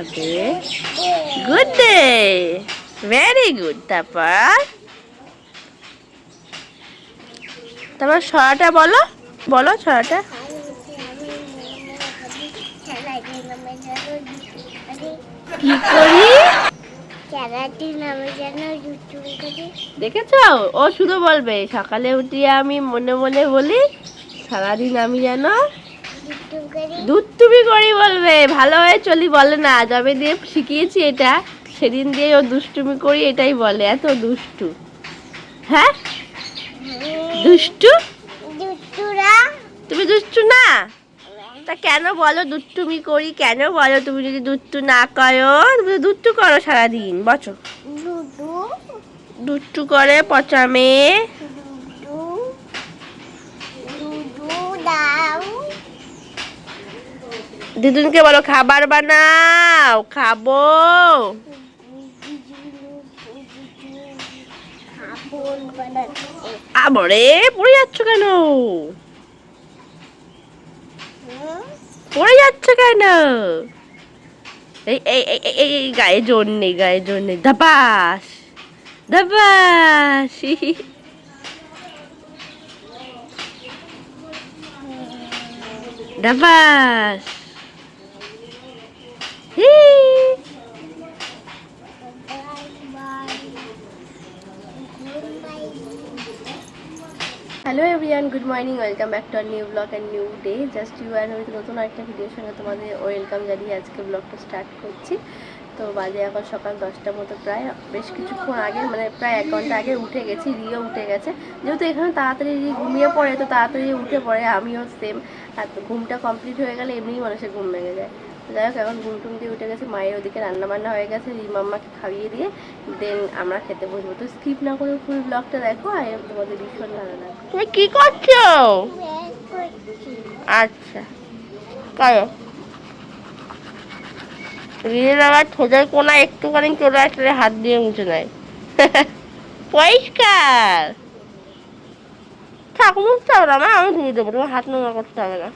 খাবে good day very good তারপর? তারপর ছড়াটা বলো বলো ছড়াটা। কি করি? দেখেছ? ও শুধু বলবে, সকালে উঠিয়ে আমি মনে মনে বলি, সারাদিন আমি যেন দুধ তুমি করি বলবে। ভালো হয়ে চলি বলে না। যবে দিয়ে শিখিয়েছি এটা সেদিন দিয়ে ও দুষ্টুমি করি এটাই বলে। এত দুষ্টু। হ্যাঁ? দুষ্টু? তুমি দুষ্টু না? তা কেন বলো দুষ্টুমি করি? কেন বলো তুমি যদি দুষ্টু না করো? তুমি দুষ্টু করো সারাদিন। বছর দুষ্টু করে পচা মেয়ে দুদু দুদু দাও দিদুনকে বলো, খাবার বানাও, খাব। আবরে, পড়ে যাচ্ছ কেন? পড়ে যাচ্ছ কেন? এই এই এই গায়ে জোর নেই, গায়ে জোর নেই। দাবাস দাবাস hi hello everyone good morning welcome back to our new blog and new day just you and with নতুন একটা ভিডিওর সঙ্গে তোমাদের ওয়েলকাম জানিয়ে আজকে ব্লগটা স্টার্ট করছি। তো বাজে এখন সকাল দশটার মতো প্রায়, বেশ কিছুক্ষণ আগে মানে প্রায় এক ঘণ্টা আগে উঠে গেছি, রিও উঠে গেছে। যেহেতু এখানে তাড়াতাড়ি ঘুমিয়ে পড়ে, তো তাড়াতাড়ি উঠে পড়ে, আমিও সেম আর ঘুমটা কমপ্লিট হয়ে গেলে এমনিই মানুষের ঘুম ভেঙে যায়। যাই হোক, এখন ঘুম টুম দিয়ে উঠে গেছে, মায়ের ওদিকে রান্না বান্না হয়ে গেছে রিমাম্মাকে খাইয়ে দিয়ে দেন আমরা খেতে বসবো। তো স্কিপ না করে ফুল ব্লগটা দেখো, আর তোমাদের ভীষণ ভালো লাগবে। কি করছ? আচ্ছা করো আবার কোনা একটুখানি চলে আসলে হাত দিয়ে নেয়। পরিষ্কার। হবে না আমি ধুয়ে দেবো, তোমার হাত নোংরা করতে হবে না।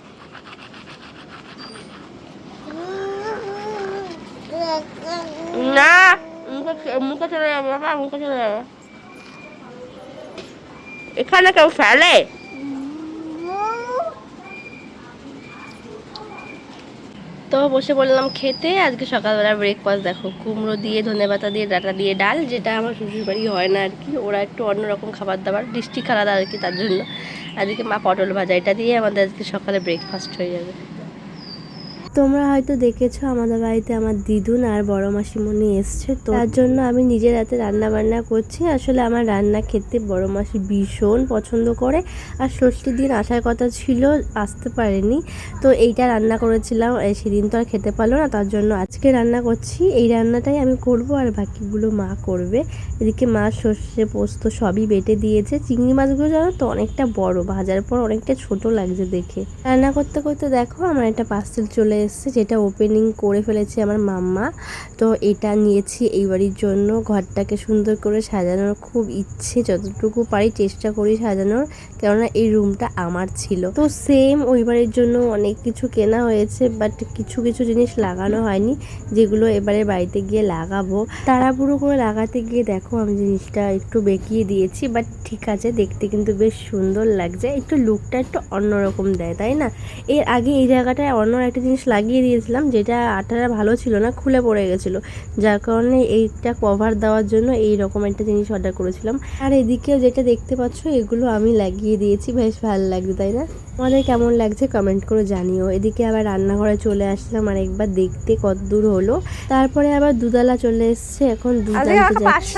না, মুখে মুখে চলে যাবে, বাবা, মুখে চলে যাবে। এখানে কেউ ফেলে? তো বসে বললাম খেতে, আজকে সকালবেলা ব্রেকফাস্ট দেখো, কুমড়ো দিয়ে ধনেপাতা দিয়ে, ডাটা দিয়ে ডাল, যেটা আমার শ্বশুরবাড়ি হয় না আর কি, ওরা একটু অন্যরকম খাবার দাবার ডিস্ট্রিক্ট আলাদা আর কি তার জন্য। আজকে মা পটল ভাজা, এটা দিয়ে আমাদের আজকে সকালে ব্রেকফাস্ট হয়ে যাবে। তোমরা হয়তো দেখেছ আমাদের বাড়িতে আমার দিদুন আর বড় মাসিমণি এসছে। তো তার জন্য আমি নিজের হাতে রান্না বান্না করছি। আসলে আমার রান্না খেতে বড় মাসি ভীষণ পছন্দ করে। আর ষষ্ঠীর দিন আসার কথা ছিল, আসতে পারেনি। তো এইটা রান্না করেছিলাম সেদিন তো আর খেতে পারল না, তার জন্য আজকে রান্না করছি। এই রান্নাটাই আমি করব আর বাকিগুলো মা করবে। এদিকে মা সর্ষে পোস্ত সবই বেটে দিয়েছে। চিংড়ি মাছগুলো জানো তো অনেকটা বড়, ভাজার পর অনেকটা ছোট লাগছে দেখে। রান্না করতে করতে দেখো, আমার একটা পার্সেল চলে এসেছে, যেটা ওপেনিং করে ফেলেছে আমার মাম্মা। তো এটা নিয়েছি এই বাড়ির জন্য। ঘরটাকে সুন্দর করে সাজানোর খুব ইচ্ছে, যতটুকু পারি চেষ্টা করি সাজানোর, কেননা এই রুমটা আমার ছিল। তো সেম ওই বাড়ির জন্য অনেক কিছু কেনা হয়েছে বাট কিছু কিছু জিনিস লাগানো হয়নি, যেগুলো এবারে বাড়িতে গিয়ে লাগাবো। তাড়াহুড়ো করে লাগাতে গিয়ে দেখো আমি জিনিসটা একটু বেঁকিয়ে দিয়েছি বাট ঠিক আছে, দেখতে কিন্তু বেশ সুন্দর লাগছে। একটু লুকটা একটু অন্যরকম দেয়, তাই না? এর আগে এই জায়গাটায় অন্য একটা জিনিস লাগিয়ে দিয়েছিলাম যেটা আটাটা ভালো ছিল না খুলে পড়ে গেছিল। যার কারণে এইটা কভার দেওয়ার জন্য এই রকম একটা জিনিস অর্ডার করেছিলাম। আর এদিকেও যেটা দেখতে পাচ্ছ এগুলো আমি লাগিয়ে দিয়েছি। বেশ ভালো লাগছে তাই না? আমাদের কেমন লাগছে কমেন্ট করে জানিও। এদিকে আবার রান্নাঘরে চলে আসলাম আর একবার দেখতে কত দূর হলো। তারপরে আবার দুধালা চলে এসছে এখন দুধ আনতে যাচ্ছি।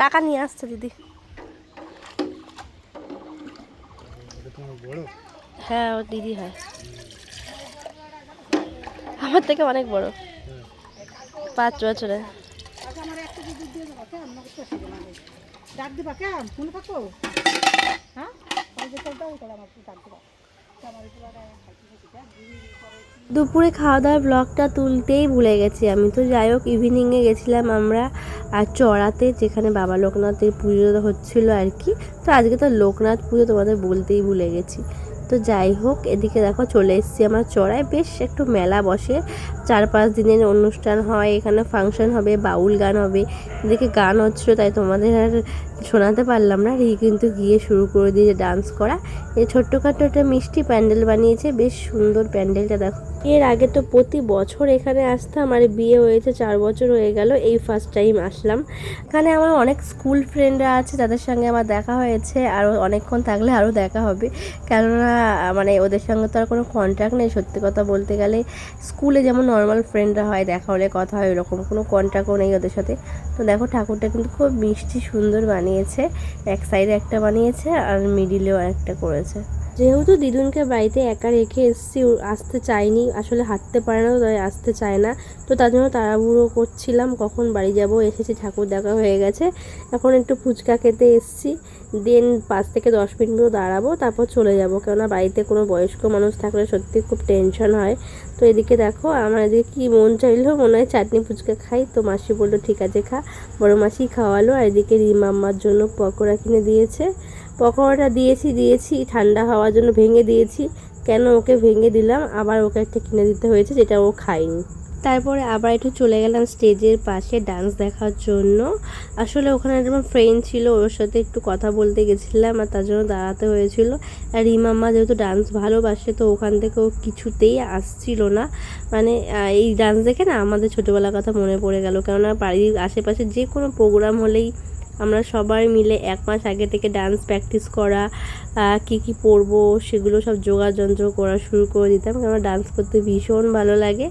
টাকা নিয়ে আসছে দিদি। হ্যাঁ ও দিদি হয়। আমার থেকে অনেক বড়। পাঁচ বছরে। ডাক দিবা কে শুনে থাকো হ্যাঁ? ডাক দিবা। দুপুরে খাওয়া দাওয়ার ব্লগটা তুলতেই ভুলে গেছি আমি। তো যাই হোক ইভিনিংয়ে গেছিলাম আমরা, আর চড়াতে, যেখানে বাবা লোকনাথের পুজো হচ্ছিল আর কি। তো আজকে তো লোকনাথ পুজো তোমাদের বলতেই ভুলে গেছি। তো যাই হোক, এদিকে দেখো চলে এসেছি আমার চড়ায় বেশ একটু মেলা বসে। চার পাঁচ দিনের অনুষ্ঠান হয়, এখানে ফাংশন হবে, বাউল গান হবে। এদিকে গান হচ্ছিল, তাই তোমাদের আর শোনাতে পারলাম না। রি কিন্তু গিয়ে শুরু করে দিয়ে ডান্স করা। এই ছোট্টখাটো একটা মিষ্টি প্যান্ডেল বানিয়েছে, বেশ সুন্দর প্যান্ডেলটা দেখো। এর আগে তো প্রতি বছর এখানে আসতাম আর বিয়ে হয়েছে চার বছর হয়ে গেল, এই ফার্স্ট টাইম আসলাম। এখানে আমার অনেক স্কুল ফ্রেন্ডরা আছে, তাদের সঙ্গে আমার দেখা হয়েছে, আর অনেকক্ষণ থাকলে আরও দেখা হবে। কেননা মানে ওদের সঙ্গে তো আর কোনো কন্ট্যাক্ট নেই, সত্যি কথা বলতে গেলে। স্কুলে যেমন নর্মাল ফ্রেন্ডরা হয়, দেখা হলে কথা হয় এরকম কোনো কন্ট্যাক্টও নেই ওদের সাথে। তো দেখো, ঠাকুরটা কিন্তু খুব মিষ্টি সুন্দর বানিয়েছে। এক সাইডে একটা বানিয়েছে আর মিডিলেও একটা করেছে। যেহেতু দিদুনকে বাড়িতে একা রেখে এসেছি আসতে চাইনি আসলে হাঁটতে পারে না, তাই আসতে চায় না। তো তার জন্য তাড়াহুড়ো করছিলাম, কখন বাড়ি যাব, এসেছি, ঠাকুর দেখা হয়ে গেছে। এখন একটু ফুচকা খেতে এসেছি, দেন পাঁচ থেকে দশ মিনিট মতো দাঁড়াবো, তারপর চলে যাব। কেননা বাড়িতে কোনো বয়স্ক মানুষ থাকলে সত্যি খুব টেনশন হয়। তো এদিকে দেখো, আমার এদিকে কী মন চাইলো, মনে হয় চাটনি ফুচকা খাই। তো মাসি বলল, ঠিক আছে, খা। বড় মাসি খাওয়ালো, আর এদিকে রিমাম্মার জন্য পকোড়া কিনে দিয়েছে। পকোড়াটা দিয়েছি দিয়েছি, ঠান্ডা হওয়ার জন্য ভেঙে দিয়েছি। কেন ওকে ভেঙে দিলাম? আবার ওকে একটা কিনে দিতে হয়েছে যেটা ও খায়নি। তারপরে আবার একটু চলে গেলাম স্টেজের পাশে ডান্স দেখার জন্য। আসলে ওখানে আমার ফ্রেন্ড ছিল, ওর সাথে একটু কথা বলতে গেছিলাম আর তার জন্য দাঁড়াতে হয়েছিল। আর রিমাম্মা যেহেতু ডান্স ভালোবাসে, তো ওখান থেকে ও কিছুতেই আসছিল না। মানে এই ডান্স দেখে না আমাদের ছোটোবেলার কথা মনে পড়ে গেল। কেননা বাড়ির আশেপাশে যে কোনো প্রোগ্রাম হলেই আমরা সবাই মিলে এক মাস আগে থেকে ডান্স প্র্যাকটিস করা কি কি পরবো সেগুলো সব যোগাযন্ত্র করা শুরু করে দিতাম। কেননা ডান্স করতে ভীষণ ভালো লাগে।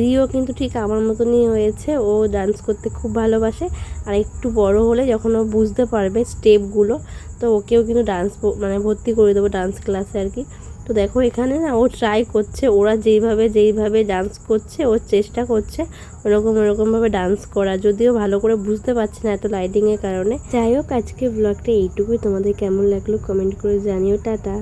রিও কিন্তু ঠিক আমার মতনই হয়েছে। ও ডান্স করতে খুব ভালোবাসে। আর একটু বড় হলে যখন ও বুঝতে পারবে স্টেপগুলো তো ওকেও কিন্তু ডান্স মানে ভর্তি করে দেবো ডান্স ক্লাসে আর কি। তো দেখো এখানে না ও ট্রাই করছে, ওরা যেইভাবে যেইভাবে ডান্স করছে, ও চেষ্টা করছে ওরকম ওরকমভাবে ডান্স করা। যদিও ভালো করে বুঝতে পারছে না এত লাইটিংয়ের কারণে। যাই হোক আজকে ব্লগটা এইটুকুই। তোমাদের কেমন লাগল কমেন্ট করে জানিও। টাটা।